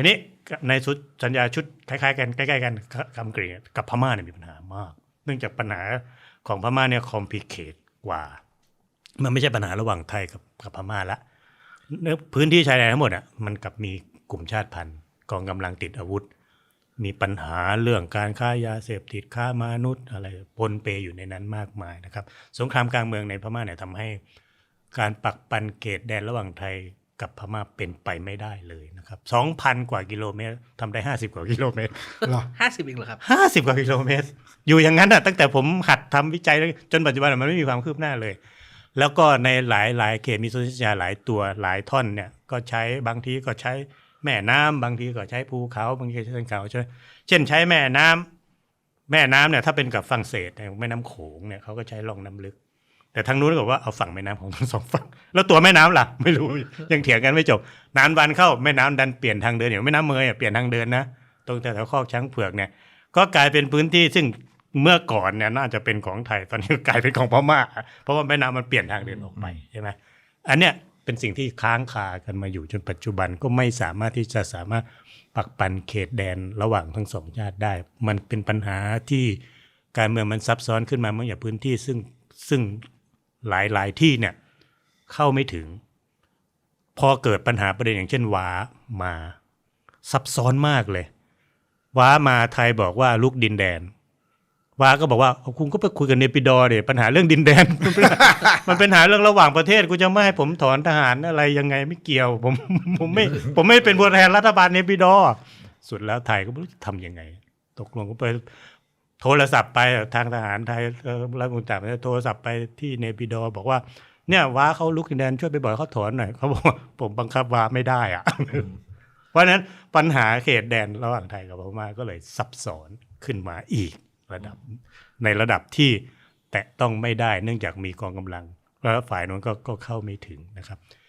ทีนี้ในสุดสัญญาชุดคล้ายๆกันใกล้ๆกันคำกรีกับพม่าเนี่ยมีปัญหามาก เนื่องจากปัญหาของพม่าเนี่ยคอมพลีเคทกว่า มันไม่ใช่ปัญหาระหว่างไทยกับกับพม่าละเนื้อพื้นที่ชายแดนทั้งหมดอะมันกับมีกลุ่มชาติพันธุ์กองกำลังติดอาวุธ มีปัญหาเรื่องการค้ายาเสพติดค้ามนุษย์ อะไรปนเปอยู่ในนั้นมากมายนะครับ สงครามกลางเมืองในพม่าเนี่ยทำให้การปักปันเขตแดนระหว่างไทย กับพม่าเป็นไปไม่ได้เลยนะครับสองพันกว่ากิโลเมตรทำได้ห้าสิบกว่ากิโลเมตรเหรอห้าสิบเองเหรอครับห้าสิบกว่ากิโลเมตร อยู่อย่างนั้นอะตั้งแต่ผมหัดทำวิจัยจนปัจจุบันมันไม่มีความคืบหน้าเลย แล้วก็ในหลายหลายเขตมีโซนสัญญาหลายตัวหลายท่อนเนี่ยก็ใช้บางทีก็ใช้แม่น้ำบางทีก็ใช้ภูเขาบางทีก็ใช้เส้นเขาใช่ไหมเช่นใช้แม่น้ำแม่น้ำเนี่ยถ้าเป็นกับฝรั่งเศสเนี่ยแม่น้ำโขงเนี่ยเขาก็ใช้ร่องน้ำลึก แต่ทางนู้นก็บอกว่าเอาฝั่งแม่น้ำของทั้งสองฝั่งแล้วตัวแม่น้ำล่ะ ไม่รู้ยังเถียงกันไม่จบนานวันเข้าแม่น้ำดันเปลี่ยนทางเดินอย่างแม่น้ำเมยอะเปลี่ยนทางเดินนะตรงแถวๆคอกช้างเผือกเนี่ยก็กลายเป็นพื้นที่ซึ่งเมื่อก่อนเนี่ยน่าจะเป็นของไทยตอนนี้กลายเป็นของพม่าเพราะว่าแม่น้ำมันเปลี่ยนทางเดินออกไปใช่ไหมอันเนี้ยเป็นสิ่งที่ค้างคากันมาอยู่จนปัจจุบันก็ไม่สามารถที่จะสามารถปักปันเขตแดนระหว่างทั้งสองชาติได้ มันเป็นปัญหาที่การเมืองมันซับซ้อนขึ้นมาเมื่ออย่างพื้นที่ซึ่งซึ่ง หลายหลายที่เนี่ยเข้าไม่ถึง พอเกิดปัญหาประเด็นอย่างเช่นว้ามาซับซ้อนมากเลยว้ามาไทยบอกว่าลุกดินแดนว้าก็บอกว่าคุณก็ไปคุยกันเนปิดอเดี๋ยปัญหาเรื่องดินแดนมันเป็นมันเป็นหาเรื่องระหว่างประเทศกูจะไม่ให้ผมถอนทหารอะไรยังไงไม่เกี่ยว ผมผมไม่ ผมไม่เป็นตัวแทนรัฐบาลเนปิดอสุดแล้วไทยก็ไม่รู้จะทำยังไง ตกลงก็ไป โทรศัพท์ไปทางทหารไทยรัฐมนตรีโทรศัพท์ไปที่เนปิดอบอกว่าเนี่ยว้าเขาลุกดินแดนช่วยไปบอกเขาถอนหน่อยเขาบอกผมบังคับว้าไม่ได้อะเพราะนั้นปัญหาเขตแดนระหว่างไทยกับพม่าก็เลยซับซ้อนขึ้นมาอีกระดับ ในระดับที่แตะต้องไม่ได้เนื่องจากมีกองกำลัง แล้วฝ่ายนั้นกก็เข้าไม่ถึงนะครับ